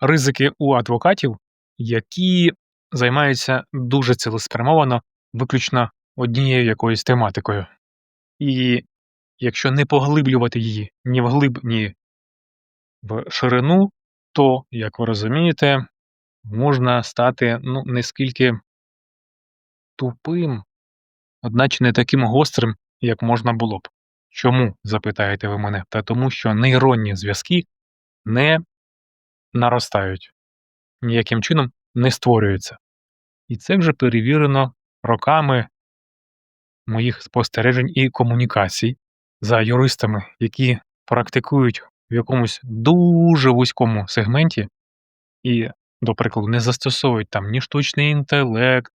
ризики у адвокатів, які займаються дуже цілеспрямовано виключно однією якоюсь тематикою. І якщо не поглиблювати її ні вглиб, ні в ширину, то, як ви розумієте, можна стати ну, не скільки тупим, одначе не таким гострим, як можна було б. Чому, запитаєте ви мене? Та тому, що нейронні зв'язки не наростають, ніяким чином не створюються. І це вже перевірено роками моїх спостережень і комунікацій за юристами, які практикують в якомусь дуже вузькому сегменті і, до прикладу, не застосовують там ні штучний інтелект,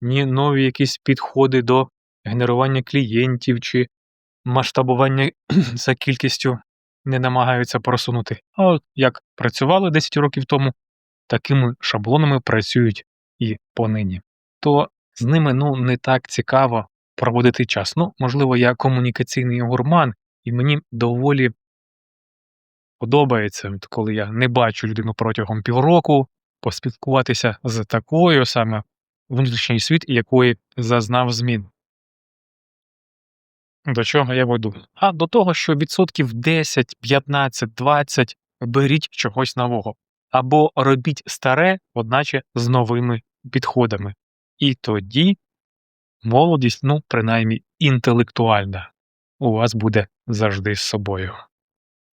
ні нові якісь підходи до генерування клієнтів чи масштабування за кількістю не намагаються просунути. А от як працювали 10 років тому, такими шаблонами працюють і понині. То з ними ну не так цікаво проводити час. Ну, можливо, я комунікаційний гурман, і мені доволі подобається, коли я не бачу людину протягом півроку, поспілкуватися з такою саме внутрішній світ, якої зазнав змін. До чого я веду? А до того, що відсотків 10, 15, 20 беріть чогось нового. Або робіть старе, одначе з новими підходами. І тоді молодість, ну, принаймні, інтелектуальна, у вас буде завжди з собою.